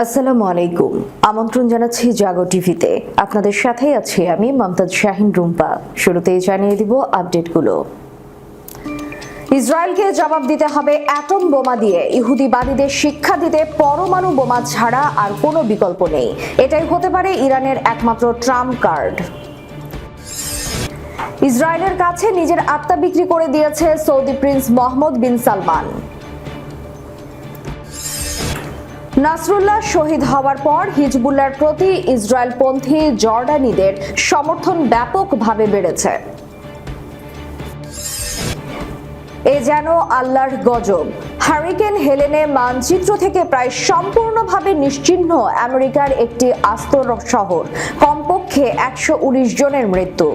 আসসালামু আলাইকুম। আমন্ত্রণ জানাচ্ছি জাগো টিভিতে। আপনাদের সাথে আছি আমি মমতাজ শাহিন রুম্পা। শুরুতেই জানিয়ে দিব আপডেটগুলো। ইসরায়েলকে জবাব দিতে হবে অ্যাটম বোমা দিয়ে। ইহুদিবাদীদের শিক্ষা দিতে পরমাণু বোমা ছাড়া আর কোনো বিকল্প নেই। এটাই হতে পারে ইরানের একমাত্র ট্রাম্প কার্ড। ইসরায়েলের কাছে নিজের আত্মা বিক্রি করে দিয়েছে Saudi prince Mohammed bin Salman. Nasrallah শহীদ হওয়ার পর হিজবুল্লার প্রতি ইসরায়েলপন্থী জর্ডানিদের সমর্থন ব্যাপকভাবে বেড়েছে। এ যেন আল্লাহর গজব। হারিকেন হেলেনে মানচিত্র থেকে প্রায় সম্পূর্ণভাবে নিশ্চিহ্ন আমেরিকার একটি আস্ত শহর। কমপক্ষে একশো উনিশ জনের মৃত্যু।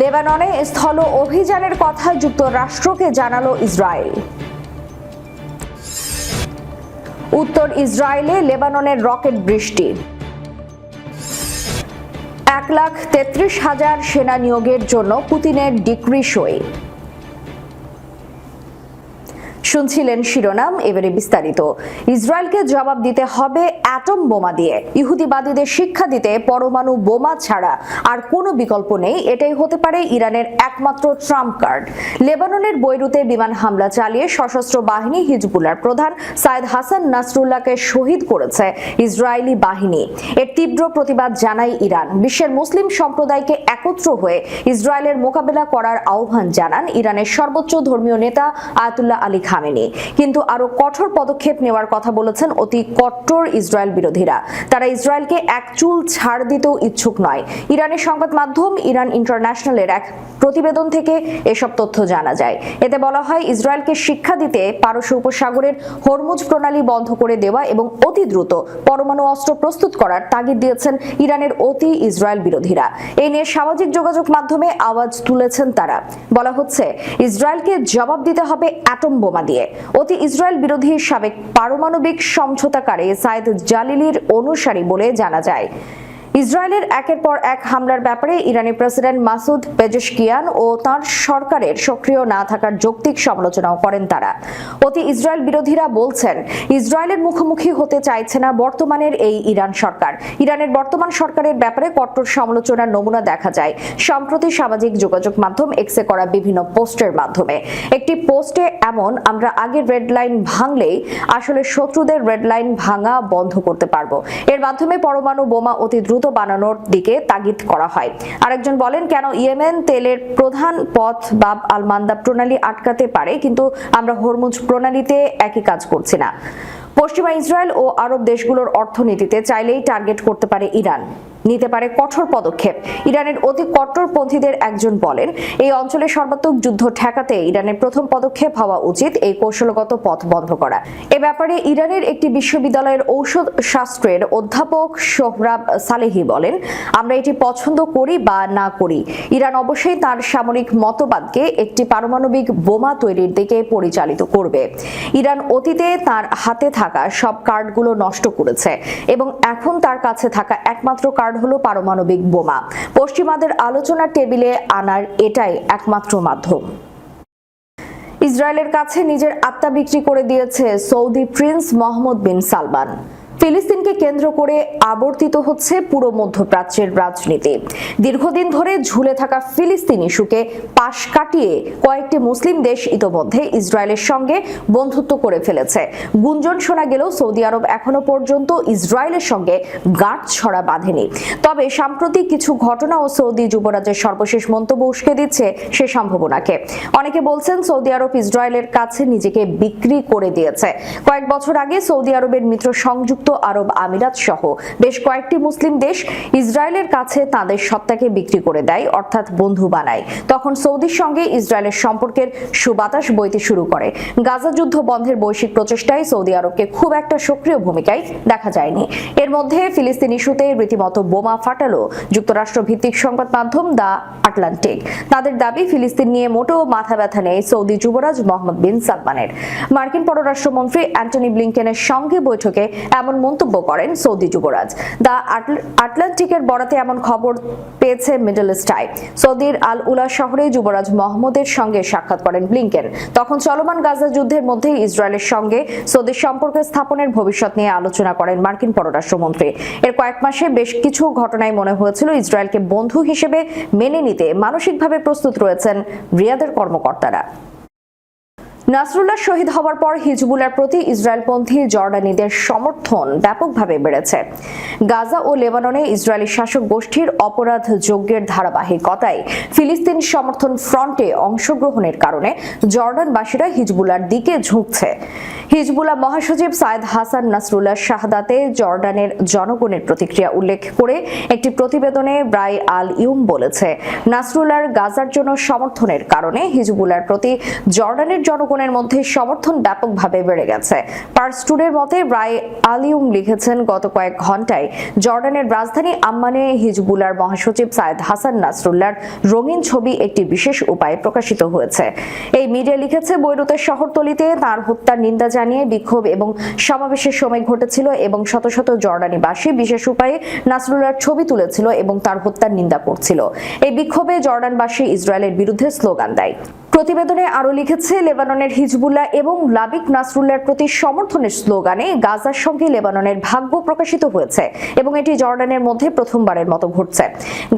লেবাননে স্থল অভিযানের কথা যুক্তরাষ্ট্রকে জানালো ইসরায়েল। উত্তর ইসরায়েলে লেবাননের রকেট বৃষ্টি। এক লাখ তেত্রিশ হাজার সেনা নিয়োগের জন্য পুতিনের ডিক্রি সই। শুনছিলেন শিরোনাম, এবারে বিস্তারিত। ইসরায়েলকে জবাব দিতে হবে অ্যাটম বোমা দিয়ে। ইহুদিবাদীদের শিক্ষা দিতে পরমাণু বোমা ছাড়া আর কোনো বিকল্প নেই, এটাই হতে পারে ইরানের একমাত্র ট্রাম্প কার্ড। লেবাননের বৈরুতে বিমান হামলা চালিয়ে সশস্ত্র বাহিনী হিজবুলার প্রধান সাইদ হাসান নাসরুল্লাহকে শহীদ করেছে ইসরায়েলি বাহিনী। এর তীব্র প্রতিবাদ জানায় ইরান। বিশ্বের মুসলিম সম্প্রদায়কে একত্র হয়ে ইসরায়েলের মোকাবেলা করার আহ্বান জানান ইরানের সর্বোচ্চ ধর্মীয় নেতা আয়াতুল্লাহ আলী খামেনি কিন্তু আরও কঠোর পদক্ষেপ নেওয়ার কথা বলেছেন অতি কট্টর ইসরায়েল বিরোধীরা। তারা ইসরায়েলকে এক চুল ছাড় দিতেও ইচ্ছুক নয়। ইরানের সংবাদ মাধ্যম ইরান ইন্টারন্যাশনালের এক প্রতিবেদন থেকে এসব তথ্য জানা যায়। এতে বলা হয়, ইসরায়েলকে শিক্ষা দিতে পারস্য উপসাগরের হরমুজ প্রণালী বন্ধ করে দেওয়া এবং অতি দ্রুত পরমাণু অস্ত্র প্রস্তুত করার তাগিদ দিয়েছেন ইরানের অতি ইসরায়েল বিরোধীরা। এই নিয়ে সামাজিক যোগাযোগ মাধ্যমে আওয়াজ তুলেছেন তারা। বলা হচ্ছে, ইসরায়েলকে জবাব দিতে হবে অ্যাটম বোমা দিয়ে। অতি ইসরায়েল বিরোধী সাবেক পারমাণবিক সমঝোতাকারী সাইদ জালিলির অনুসারী বলে জানা যায়। ইসরায়েলের একের পর এক হামলার ব্যাপারে ইরানি প্রেসিডেন্ট মাসুদ পেজেশকিয়ান ও তার সরকারের সক্রিয় না থাকার যৌক্তিক সমালোচনাও করেন তারা। অতি ইসরায়েল বিরোধীরা বলছেন, ইসরায়েলের মুখোমুখি হতে চাইছে না বর্তমানের এই ইরান সরকার। ইরানের বর্তমান সরকারের ব্যাপারে কট্টর সমালোচনার নমুনা দেখা যায়। সম্প্রতি সামাজিক যোগাযোগ মাধ্যম এক্সে করা বিভিন্ন পোস্টের মাধ্যমে। একটি পোস্টে এমন, আমরা আগের রেড লাইন ভাঙলেই আসলে শত্রুদের রেড লাইন ভাঙা বন্ধ করতে পারব। এর মাধ্যমে পরমাণু বোমা অতি দ্রুত বানানোর দিকে তাগিদ করা হয়। আরেকজন বলেন, কেন ইয়েমেন তেলের প্রধান পথ বা আলমান্দা প্রণালী আটকাতে পারে, কিন্তু আমরা হরমুজ প্রণালীতে একই কাজ করছি না। পশ্চিমা ইসরায়েল ও আরব দেশগুলোর অর্থনীতিতে চাইলেই টার্গেট করতে পারে ইরান। নিতে পারে কঠোর পদক্ষেপ। ইরানের অতি কট্টরপন্থীদের একজন বলেন, এই অঞ্চলে সর্বাত্মক যুদ্ধ ঠেকাতে ইরানের প্রথম পদক্ষেপ হওয়া উচিত এই কৌশলগত পথ বন্ধ করা। এ ব্যাপারে ইরানের একটি বিশ্ববিদ্যালয়ের ঔষধ শাস্ত্রের অধ্যাপক সোহরাব সালেহি বলেন, আমরা এটি পছন্দ করি বা না করি। ইরান অবশ্যই তার সামরিক মতবাদকে একটি পারমাণবিক বোমা তৈরির দিকে পরিচালিত করবে। ইরান অতীতে তার হাতে থাকা সব কার্ডগুলো নষ্ট করেছে এবং এখন তার কাছে থাকা একমাত্র কার্ড হলো পারমাণবিক বোমা। পশ্চিমাদের আলোচনার টেবিলে আনার এটাই একমাত্র মাধ্যম। ইসরায়েলের কাছে নিজের আত্মা বিক্রি করে দিয়েছে Saudi prince Mohammed bin Salman. ফিলিস্তিনকে কেন্দ্র করে আবর্তিত হচ্ছে পুরো মধ্যপ্রাচ্যের রাজনীতি। দীর্ঘদিন ধরে ঝুলে থাকা ফিলিস্তিন ইস্যুকে পাশ কাটিয়ে কয়েকটি মুসলিম দেশ ইতোমধ্যে ইসরায়েলের সঙ্গে বন্ধুত্ব করে ফেলেছে। গুঞ্জন শোনা গেলেও সৌদি আরব এখনও পর্যন্ত ইসরায়েলের সঙ্গে গাঁট ছড়া বাঁধেনি। তবে সাম্প্রতিক কিছু ঘটনা ও সৌদি যুবরাজের সর্বশেষ মন্তব্য উস্কে দিচ্ছে সে সম্ভাবনাকে। অনেকে বলছেন সৌদি আরব ইসরায়েলের কাছে নিজেকে বিক্রি করে দিয়েছে। কয়েক বছর আগে সৌদি আরবের মিত্র সংযুক্ত আরব আমিরাত সহ বেশ কয়েকটি মুসলিম দেশ ইসরায়েলের কাছে তাদের সত্তাকে বিক্রি করে দেয়, অর্থাৎ বন্ধু বানায়। তখন সৌদির সঙ্গে ইসরায়েলের সম্পর্কের সুবাতাস বইতে শুরু করে। গাজা যুদ্ধ বন্ধের বৈশ্বিক প্রচেষ্টায় সৌদি আরবকে খুব একটা সক্রিয় ভূমিকায় দেখা যায়নি। এর মধ্যে ফিলিস্তিন ইস্যুতে রীতিমতো বোমা ফাটালো যুক্তরাষ্ট্র ভিত্তিক সংবাদ মাধ্যম দা আটলান্টিক। তাদের দাবি, ফিলিস্তিন নিয়ে মোটেও মাথা ব্যথা নেই সৌদি যুবরাজ মোহাম্মদ বিন সালমানের। মার্কিন পররাষ্ট্রমন্ত্রী অ্যান্টনি ব্লিংকেনের সঙ্গে বৈঠকে এমন মন্তব্য করেন সৌদি যুবরাজ। দ্য আটলান্টিকের বরাতে এমন খবর পেয়েছে মিডল ইস্টাই সৌদির আল উলা শহরে যুবরাজ মোহাম্মদের সঙ্গে সাক্ষাৎ করেন ব্লিংকেন। তখন চলমান গাজা যুদ্ধের মধ্যে ইসরায়েলের সঙ্গে সৌদির সম্পর্ক স্থাপনের ভবিষ্যৎ নিয়ে আলোচনা করেন মার্কিন পররাষ্ট্রমন্ত্রী। এর কয়েক মাসে বেশ কিছু ঘটনায় মনে হয়েছিল ইসরায়েলকে বন্ধু হিসেবে মেনে নিতে মানসিকভাবে প্রস্তুত রয়েছেন রিয়াদের কর্মকর্তারা। নাসরুল্লাহ শহীদ হওয়ার পর হিজবুলের প্রতি ইসরায়েলপন্থী জর্ডানিদের সমর্থন ব্যাপকভাবে বেড়েছে। গাজা ও লেবাননে ইসরায়েলি শাসক গোষ্ঠীর অপরাধ যজ্ঞের ধারাবাহিকতায় ফিলিস্তিন সমর্থন ফ্রন্টে অংশগ্রহণের কারণে জর্ডানবাসীরা হিজবুলার দিকে ঝুঁকছে। হিজবুল্লাহ মহাসচিব সায়েদ হাসান নাসরুল্লাহ শাহাদাতে জর্ডানের জনগণের প্রতিক্রিয়া উল্লেখ করে একটি প্রতিবেদনে ব্রাই আল ইউম বলেছে, নাসরুল্লাহর গাজার জন্য সমর্থনের কারণে হিজবুল্লার প্রতি জর্ডানের জনগণের মধ্যে সমর্থন ব্যাপকভাবে বেড়ে গেছে। পার্সটুডের মতে ব্রাই আলিউম লিখেছেন, গত কয়েক ঘন্টায় জর্ডানের রাজধানী আম্মানে হিজবুলার মহাসচিব সায়েদ হাসান নাসরুল্লাহর রঙিন ছবি একটি বিশেষ উপায়ে প্রকাশিত হয়েছে। এই মিডিয়া লিখেছে, বৈরুতের শহরতলিতে তার হত্যার নিন্দা জানিয়ে বিক্ষোভ এবং সমাবেশের সময় ঘটেছিল এবং শত শত জর্ডানিবাসী বিশেষ উপায়ে নাসরুল্লাহর ছবি তুলেছিল এবং তার হত্যার নিন্দা করছিল। এই বিক্ষোভে জর্ডানবাসী ইসরায়েলের বিরুদ্ধে স্লোগান দেয়। প্রতিবেদনে আরও লিখেছে, লেবাননের হিজবুল্লাহ এবং লাবিক নাসরুল্লাহর প্রতি সমর্থনের স্লোগানে গাজার সঙ্গে লেবাননের ভাগ্য প্রকাশিত হয়েছে এবং এটি জর্ডানের মধ্যে প্রথমবারের মতো ঘটছে।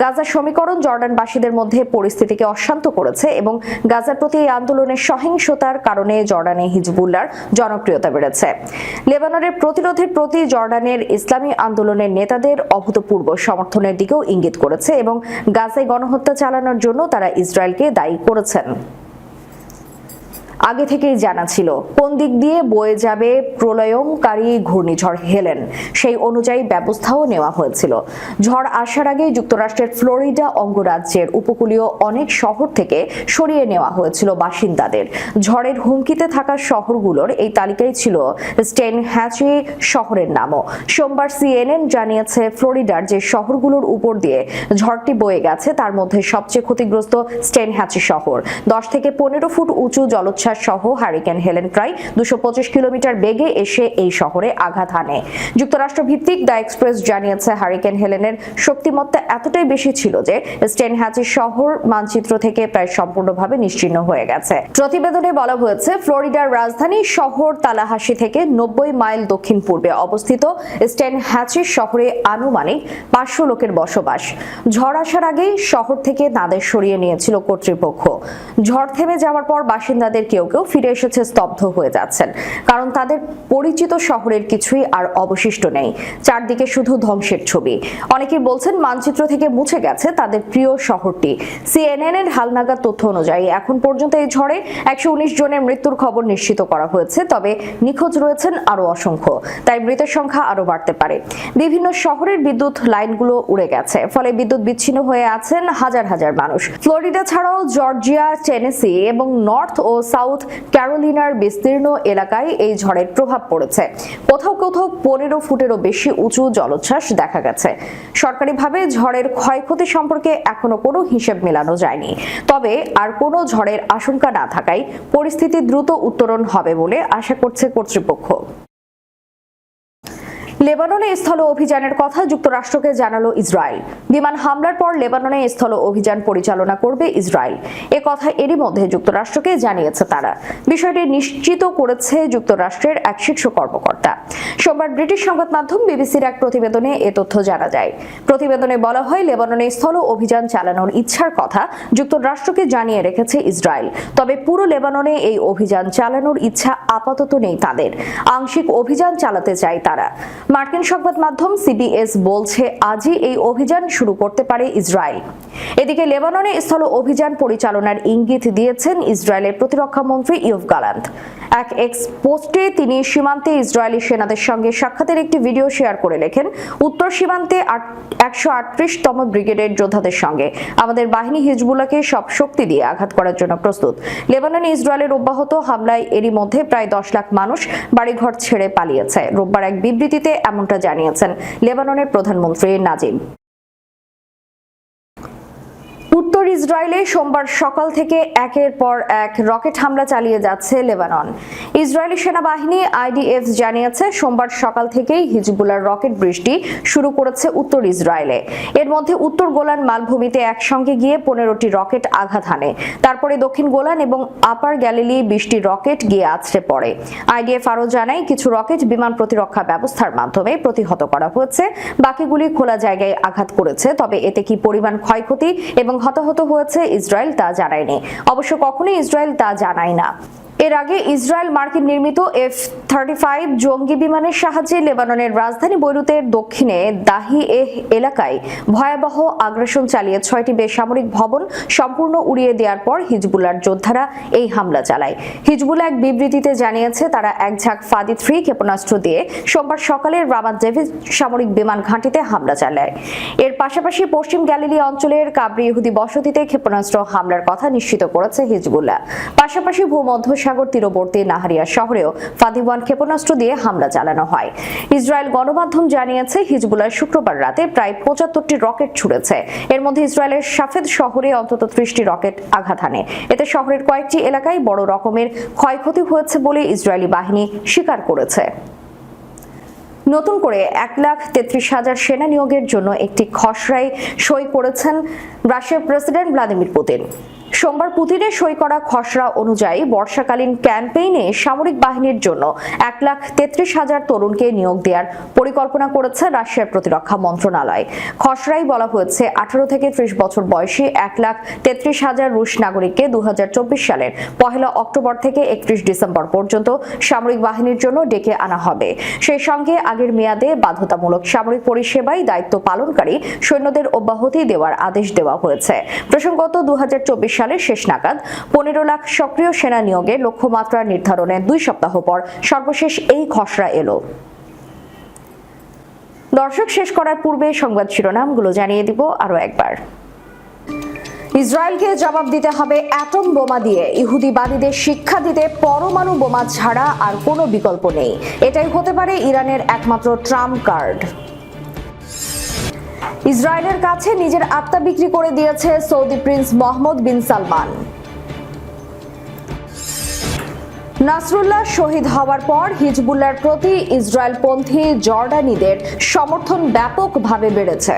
গাজার সমীকরণ জর্ডানবাসীদের মধ্যে পরিস্থিতিকে অশান্ত করেছে এবং গাজার প্রতি এই আন্দোলনের সহিংসতার কারণে জর্ডানে হিজবুল্লাহর জনপ্রিয়তা বেড়েছে। লেবাননের প্রতিরোধের প্রতি জর্ডানের ইসলামী আন্দোলনের নেতাদের অভূতপূর্ব সমর্থনের দিকেও ইঙ্গিত করেছে এবং গাজায় গণহত্যা চালানোর জন্য তারা ইসরায়েলকে দায়ী করেছেন। আগে থেকেই জানা ছিল, কোন দিক দিয়ে বয়ে যাবে প্রলয়ঙ্কারী ঘূর্ণিঝড় হেলেন। সেই অনুযায়ী ব্যবস্থাও নেওয়া হয়েছিল। ঝড় আসার আগে যুক্তরাষ্ট্রের ফ্লোরিডা অঙ্গরাজ্যের উপকূলীয় অনেক শহর থেকে সরিয়ে নেওয়া হয়েছিল বাসিন্দাদের। ঝড়ের হুমকিতে থাকা শহরগুলোর এই তালিকায় ছিল স্টেন হ্যাচি শহরের নামও। সোমবার সিএনএন জানিয়েছে, ফ্লোরিডার যে শহরগুলোর উপর দিয়ে ঝড়টি বয়ে গেছে, তার মধ্যে সবচেয়ে ক্ষতিগ্রস্ত স্টেন হ্যাচি শহর। দশ থেকে পনেরো ফুট উঁচু জলোচ্ছ্বাস সহ হারিকেন হেলেন প্রায় দুশো কিলোমিটার বেগে এসে এই শহরে আঘাত হানে। যুক্তরাষ্ট্র ভিত্তিক দ্য এক্সপ্রেস জানিয়েছে, হারিকেন হেলেনের শক্তিমত্তা এতটাই বেশি ছিল যে স্টেন হ্যাচি শহর মানচিত্র থেকে প্রায় সম্পূর্ণভাবে নিশ্চিহ্ন হয়ে গেছে। প্রতিবেদনে বলা হয়েছে, ফ্লোরিডার রাজধানী শহর তালাহাসি থেকে নব্বই মাইল দক্ষিণ পূর্বে অবস্থিত স্টেন হ্যাচি শহরে আনুমানিক পাঁচশো লোকের বসবাস। ঝড় আসার আগেই শহর থেকে তাদের সরিয়ে নিয়েছিল কর্তৃপক্ষ। ঝড় থেমে যাওয়ার পর বাসিন্দাদের কেউ কেউ কেউ ফিরে এসেছে, স্তব্ধ হয়ে যাচ্ছেন। কারণ তাদের পরিচিত শহরের কিছুই আর অবশিষ্ট নেই। চারদিকে শুধু ধ্বংসের ছবি। অনেকেই বলছেন, মানচিত্র থেকে মুছে গেছে তাদের প্রিয় শহরটি। সিএনএন এর হালনাগাদ তথ্য অনুযায়ী, এখন পর্যন্ত এই ঝড়ে একশো জনের মৃত্যুর খবর নিশ্চিত করা হয়েছে, তবে নিখোঁজ রয়েছেন আরও অসংখ্য। তাই মৃতের সংখ্যা আরও বাড়তে পারে। বিভিন্ন শহরের বিদ্যুৎ লাইনগুলো উড়ে গেছে, ফলে বিদ্যুৎ বিচ্ছিন্ন হয়ে আছেন হাজার হাজার মানুষ। ফ্লোরিডা ছাড়াও জর্জিয়া, টেনেসি এবং নর্থ ও সাউথ ক্যারোলিনার বিস্তীর্ণ এলাকায় এই ঝড়ের প্রভাব পড়েছে। কোথাও কোথাও পনেরো ফুটেরও বেশি উঁচু জলোচ্ছ্বাস দেখা গেছে। সরকারিভাবে ঝড়ের ক্ষয়ক্ষতি সম্পর্কে এখনও কোনো হিসেব মেলানো যায়নি। তবে আর কোনো ঝড়ের আশঙ্কা না থাকায় পরিস্থিতি দ্রুত উত্তরণ হবে বলে আশা করছে কর্তৃপক্ষ। লেবাননে স্থল অভিযানের কথা যুক্তরাষ্ট্রকে জানালো ইসরায়েল। বিমান হামলার পর লেবাননে স্থল অভিযান পরিচালনা করবে ইসরায়েল। এ কথা এরই মধ্যে যুক্তরাষ্ট্রকে জানিয়েছে তারা। বিষয়টি নিশ্চিত করেছে যুক্তরাষ্ট্রের এক শীর্ষ কর্মকর্তা। সোমবার ব্রিটিশ সংবাদ মাধ্যম বিবিসির এক প্রতিবেদনে এ তথ্য জানা যায়। প্রতিবেদনে বলা হয়, লেবাননে স্থল অভিযান চালানোর ইচ্ছার কথা যুক্তরাষ্ট্রকে জানিয়ে রেখেছে ইসরায়েল। তবে পুরো লেবাননে এই অভিযান চালানোর ইচ্ছা আপাতত নেই তাদের। আংশিক অভিযান চালাতে চায় তারা। মার্কিন সংবাদ মাধ্যম সিবিএস বলছে, আজই এই অভিযান শুরু করতে পারে ইসরায়েল। এদিকে লেবাননে স্থল অভিযান পরিচালনার ইঙ্গিত দিয়েছেন ইসরায়েলের প্রতিরক্ষা মন্ত্রী ইউভ গালান্ত এক এক্স পোস্টে তিনি সীমান্তে ইসরায়েলি সেনাদের সঙ্গে সাক্ষাতের একটি ভিডিও শেয়ার করে লেখেন, উত্তর সীমান্তে একশো আটত্রিশতম ব্রিগেডের যোদ্ধাদের সঙ্গে। আমাদের বাহিনী হিজবুল্লাহকে সব শক্তি দিয়ে আঘাত করার জন্য প্রস্তুত। লেবাননে ইসরায়েলের অব্যাহত হামলায় এরই মধ্যে প্রায় দশ লাখ মানুষ বাড়িঘর ছেড়ে পালিয়েছে। রোববার এক বিবৃতিতে এমনটা জানিয়েছেন লেবাননের প্রধানমন্ত্রী নাজিম। উত্তর ইসরায়েলে সোমবার সকাল থেকে একের পর এক রকেট হামলা চালিয়ে যাচ্ছে লেবানন। ইসরায়েলি সেনাবাহিনী আইডিএফ জানিয়েছে, সোমবার সকাল থেকেই হিজবুলার রকেট বৃষ্টি শুরু করেছে উত্তর ইসরায়েলে। এর মধ্যে উত্তর গোলান মালভূমিতে একসঙ্গে গিয়ে পনেরোটি রকেট আঘাত হানে। তারপরে দক্ষিণ গোলান এবং আপার গ্যালিলি বৃষ্টি রকেট গিয়ে আছড়ে পড়ে। আইডিএফ আরও জানায়, কিছু রকেট বিমান প্রতিরক্ষা ব্যবস্থার মাধ্যমে প্রতিহত করা হয়েছে। বাকিগুলি খোলা জায়গায় আঘাত করেছে, তবে এতে কি পরিমাণ ক্ষয়ক্ষতি এবং হতাহত হয়েছে ইসরায়েল তা জানায়নি। অবশ্য কখনোই ইসরায়েল তা জানায় না। এর আগে ইসরায়েল মার্কিন নির্মিত এফ থার্টি ফাইভ জঙ্গি বিমানের সাহায্যে লেবাননের রাজধানী বৈরুতের দক্ষিণে দাহি এহ এলাকায় ভয়াবহ আগ্রাসন চালিয়ে ছয়টি বেসামরিক ভবন সম্পূর্ণ উড়িয়ে দেওয়ার পর হিজবুল্লার যোদ্ধারা এই হামলা চালায়। হিজবুল্লাহ এক বিবৃতিতে জানিয়েছে, তারা এক ঝাঁক ফাদি থ্রি ক্ষেপণাস্ত্র দিয়ে সোমবার সকালে রামাত ডেভিড সামরিক বিমান ঘাঁটিতে হামলা চালায়। এর পাশাপাশি পশ্চিম গ্যালিলি অঞ্চলের কাবরি ইহুদি বসতিতে ক্ষেপণাস্ত্র হামলার কথা নিশ্চিত করেছে হিজবুল্লাহ। পাশাপাশি ভূমধ্যসাগর তীরবর্তী নাহারিয়া শহরেও ফাদিওয়ান ক্ষেপণাস্ত্র দিয়ে হামলা চালানো হয়। ইসরায়েল গণমাধ্যম জানিয়েছে, হিজবুল্লাহ শুক্রবার রাতে প্রায় পঁচাত্তরটি রকেট ছুড়েছে। এর মধ্যে ইসরায়েলের সাফেদ শহরে অন্তত ত্রিশটি রকেট আঘাত হানে। এতে শহরের কয়েকটি এলাকায় বড় রকমের ক্ষয়ক্ষতি হয়েছে বলে ইসরায়েলি বাহিনী স্বীকার করেছে। নতুন করে এক লাখ তেত্রিশ হাজার সেনা নিয়োগের জন্য একটি খসড়ায় সই করেছেন রাশিয়ার প্রেসিডেন্ট ভ্লাদিমির পুতিন। সোমবার পুতিনের সই করা খসড়া অনুযায়ী বর্ষাকালীন ক্যাম্পেইনে সামরিক বাহিনীর জন্য এক লাখ তেত্রিশ হাজার তরুণকে নিয়োগ দেওয়ার পরিকল্পনা করেছে রাশিয়ার প্রতিরক্ষা মন্ত্রণালয়। খসড়ায় বলা হয়েছে, আঠারো থেকে ত্রিশ বছর বয়সী এক লাখ তেত্রিশ হাজার রুশ নাগরিককে দু সালের পহেলা অক্টোবর থেকে একত্রিশ ডিসেম্বর পর্যন্ত সামরিক বাহিনীর জন্য ডেকে আনা হবে। সেই সঙ্গে আগের মেয়াদে বাধ্যতামূলক সামরিক পরিষেবায় দায়িত্ব পালনকারী সৈন্যদের অব্যাহতি দেওয়ার আদেশ দেওয়া হয়েছে। প্রসঙ্গত দু হাজার চব্বিশ সালের শেষ নাগাদ পনেরো লাখ সক্রিয় সেনা নিয়োগে লক্ষ্যমাত্রা নির্ধারণের দুই সপ্তাহ পর সর্বশেষ এই খসড়া এলো। দর্শক, শেষ করার পূর্বে সংবাদ শিরোনামগুলো জানিয়ে দিব আরও একবার। ইসরায়েলকে জবাব দিতে হবে অ্যাটম বোমা দিয়ে। ইহুদিবাদীদের শিক্ষা দিতে পরমাণু বোমা ছাড়া আর কোনো বিকল্প নেই। এটাই হতে পারে ইরানের একমাত্র ট্রাম্প কার্ড। ইসরায়েলের কাছে নিজের আত্মা বিক্রি করে দিয়েছে Saudi prince Mohammed bin Salman. Nasrallah শহীদ হওয়ার পর হিজবুল্লার প্রতি ইসরায়েলপন্থী জর্ডানিদের সমর্থন ব্যাপকভাবে বেড়েছে।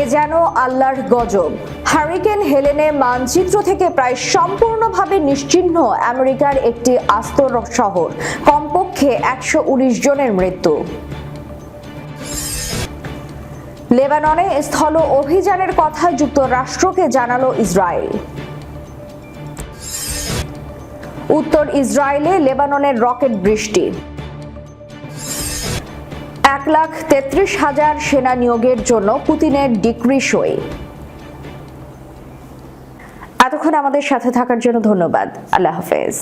এ যেন আল্লাহর গজব। হারিকেন হেলেনে মানচিত্র থেকে প্রায় সম্পূর্ণভাবে নিশ্চিহ্ন আমেরিকার একটি আস্তর শহর। কমপক্ষে একশো উনিশ জনের মৃত্যু। লেবাননে স্থল অভিযানের কথা যুক্তরাষ্ট্রকে জানালো ইসরায়েল। উত্তর ইসরায়েলে লেবাননের রকেট বৃষ্টি। এক লাখ তেত্রিশ হাজার সেনা নিয়োগের জন্য পুতিনের ডিক্রি সই। এতক্ষণ আমাদের সাথে থাকার জন্য ধন্যবাদ। আল্লাহ হাফেজ।